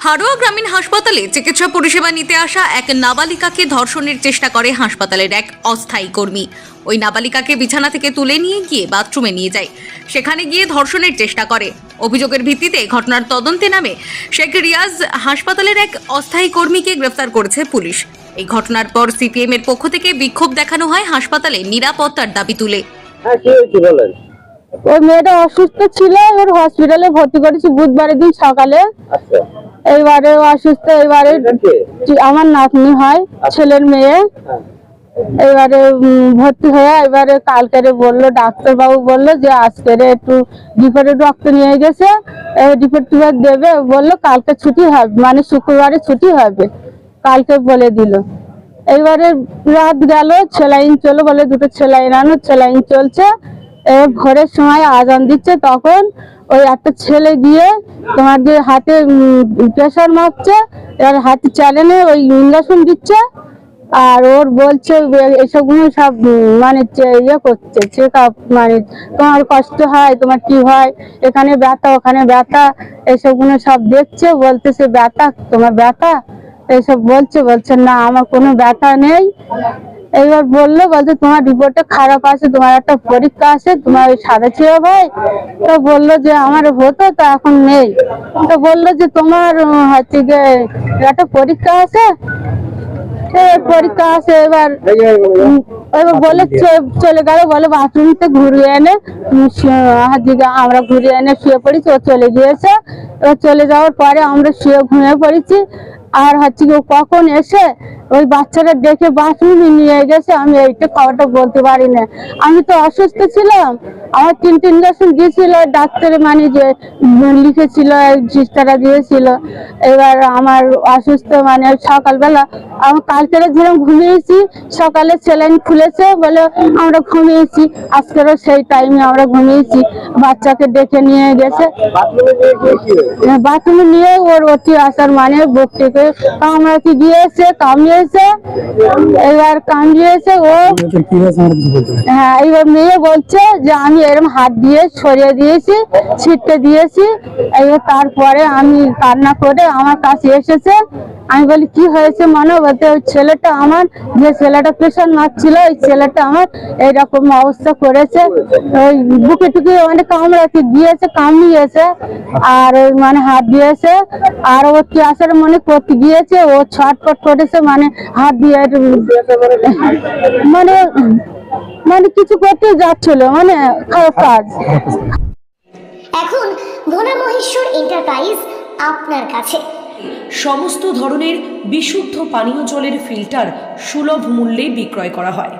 হারোয়া গ্রামীণ হাসপাতালে চিকিৎসা পরিষেবা নিতে আসা এক নাবালিকাকে ধর্ষণের চেষ্টা করে হাসপাতালের এক অস্থায়ী কর্মী। ওই নাবালিকাকে বিছানা থেকে তুলে নিয়ে গিয়ে বাথরুমে নিয়ে যায়। সেখানে গিয়ে ধর্ষণের চেষ্টা করে। অভিযোগের ভিত্তিতে ঘটনার তদন্তে নামে শেখ রিয়াজ হাসপাতালের এক অস্থায়ী কর্মীকে গ্রেফতার করেছে পুলিশ। এই ঘটনার পর সিপিএম এর পক্ষ থেকে বিক্ষোভ দেখানো হয় হাসপাতালে নিরাপত্তার দাবি তুলে। হ্যাঁ কি হয়েছে বলেন? ওই মেয়েটা অসুস্থ ছিল ওর হসপিটালে ভর্তি করেছি বুধবারের দিন সকালে। আচ্ছা। এইবারে অসুস্থ? যে- আমার নাতনি হয় ছেলের মেয়ে। হ্যাঁ। এবারে ভর্তি হয়ে এবারে কালকেরে বলল ডাক্তার বাবু বলল যে আজকের একটু রিপোর্টে রক্ত নিয়ে গেছে টিপোর্ট দেবে বলল কালকে ছুটি হবে মানে শুক্রবারে ছুটি হবে কালকে বলে দিল। এইবারে রাত গেল ছেলাইন চলো বলে দুটো ছেলাইন আনো ছেলাইন চলছে ভোরের সময় আজান দিচ্ছে, তখন ওই একটা ছেলে গিয়ে তোমার যে হাতে প্রেশার মারছে, এবার হাতে চ্যালেনে ওই ইঞ্জেকশন দিচ্ছে, আর ওর বলছে এসবগুলো সব মানে ইয়ে করছে চেক আপ মানে তোমার কষ্ট হয়, তোমার কি হয়, এখানে ব্যথা, ওখানে ব্যথা, এসবগুলো সব দেখছে, বলতেছে, ব্যথা, তোমার ব্যথা? এইসব বলছে বলছে, না, আমার কোনো ব্যথা নেই। এইবার বলল, বলছে, তোমার রিপোর্টটা খারাপ আছে, তোমার একটা পরীক্ষা আছে, তোমার ওই সাদা ছিল ভাই। তো বলল যে, আমার হতো, তো এখন নেই। তো বলল যে, তোমার হচ্ছে গিয়ে একটা পরীক্ষা আছে? পরীক্ষা আছে, এবার এবার বলে চলে গেল। বলে বাথরুমতে ঘুরিয়ে এনে আমরা ঘুরিয়ে এনে শুয়ে পড়েছি, ও চলে গিয়েছে। এবার চলে যাওয়ার পরে আমরা শুয়ে ঘুমিয়ে পড়েছি। আর হচ্ছে কি কখন এসে ওই বাচ্চাটা দেখে বাথরুমে নিয়ে গেছে আমি এইটা খবরটা বলতে পারি না। আমি তো অসুস্থ ছিলাম আমার তিনটে ইঞ্জেকশন দিয়েছিল ডাক্তার মানে যে লিখেছিল সিস্টাররা দিয়েছিল। এবার আমার অসুস্থ মানে সকালবেলা আমি কালকে যেরকম ঘুমিয়েছি সকালে স্যালাইন খুলেছে বলে আমরা ঘুমিয়েছি আজকেরও সেই টাইমে আমরা ঘুমিয়েছি। বাচ্চাকে ডেকে নিয়ে গেছে। বাথরুমে নিয়ে ওর অতি আসার মানে বক্তিকে কামড়াতে গিয়েছে কামড়িয়েছে এবার কামড়িয়েছে ও হ্যাঁ এইবার মেয়ে বলছে যে আমি এরকম হাত দিয়ে সরিয়ে দিয়েছি ছিটতে দিয়েছি, এবার তারপরে আমি কান্না করে আমার কাছে এসেছে। আমি বলি, কি হয়েছে মনে বলতে ওই ছেলেটা আমার, যে ছেলেটা প্রেশার মারছিল, ওই ছেলেটা আমার এইরকম অবস্থা করেছে। ওই বুকে টুকে মানে কামড়াতে দিয়েছে কামড়িয়েছে, আর ওই মানে হাত দিয়েছে, আর ও কি আসার মনে করতে গিয়েছে, ও ছটপট করেছে মানে হাত দিয়ে মানে মানে কিছু করতে যাচ্ছিল মানে খারাপ কাজ। এখন ভোলা মহেশ্বর এন্টারপ্রাইজ আপনার কাছে। সমস্ত ধরনের বিশুদ্ধ পানীয় জলের ফিল্টার সুলভ মূল্যে বিক্রয় করা হয়।